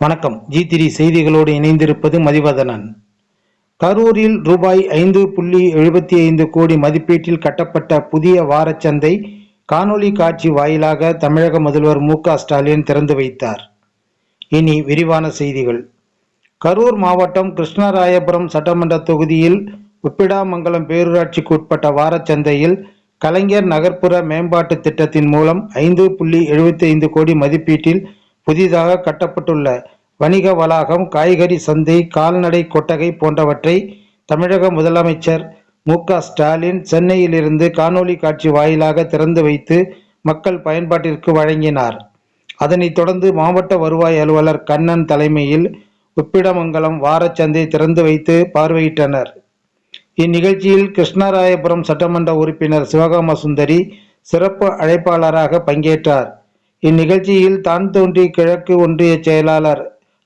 வணக்கம். ஜி திரி செய்திகளோடு இணைந்திருப்பது மதிவதனன். கரூரில் ரூபாய் ஐந்து புள்ளி எழுபத்தி ஐந்து கோடி மதிப்பீட்டில் கட்டப்பட்ட புதிய வாரச்சந்தை காணொளி காட்சி வாயிலாக தமிழக முதல்வர் மு க ஸ்டாலின் திறந்து வைத்தார். இனி விரிவான செய்திகள். கரூர் மாவட்டம் கிருஷ்ணராயபுரம் சட்டமன்ற தொகுதியில் உப்பிடாமங்கலம் பேரூராட்சிக்கு உட்பட்ட வாரச்சந்தையில் கலைஞர் நகர்ப்புற மேம்பாட்டு திட்டத்தின் மூலம் ஐந்து புள்ளி எழுபத்தி ஐந்து கோடி மதிப்பீட்டில் புதிதாக கட்டப்பட்டுள்ள வணிக வளாகம் காய்கறி சந்தை கால்நடை கொட்டகை போன்றவற்றை தமிழக முதலமைச்சர் மு ஸ்டாலின் சென்னையிலிருந்து காணொளி காட்சி வாயிலாக திறந்து வைத்து மக்கள் பயன்பாட்டிற்கு வழங்கினார். அதனைத் தொடர்ந்து மாவட்ட வருவாய் அலுவலர் கண்ணன் தலைமையில் உப்பிடமங்கலம் வாரச்சந்தை திறந்து வைத்து பார்வையிட்டனர். இந்நிகழ்ச்சியில் கிருஷ்ணராயபுரம் சட்டமன்ற உறுப்பினர் சிவகாம சுந்தரி சிறப்பு அழைப்பாளராக பங்கேற்றார். இந்நிகழ்ச்சியில் தான் தோன்றி கிழக்கு ஒன்றிய செயலாளர்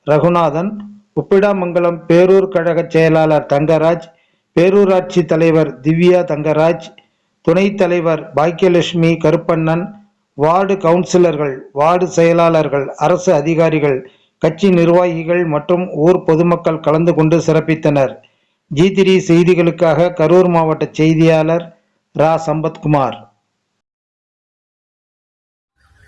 ரகுநாதன் உப்பிடாமங்கலம் பேரூர் கழக செயலாளர் தங்கராஜ் பேரூராட்சி தலைவர் திவ்யா தங்கராஜ் துணைத் தலைவர் பாக்கியலட்சுமி கருப்பண்ணன் வார்டு கவுன்சிலர்கள் வார்டு செயலாளர்கள் அரசு அதிகாரிகள் கட்சி நிர்வாகிகள் மற்றும் ஊர் பொதுமக்கள் கலந்து கொண்டு சிறப்பித்தனர். ஜி த்ரீ செய்திகளுக்காக கரூர் மாவட்ட செய்தியாளர் ரா. சம்பத்குமார்.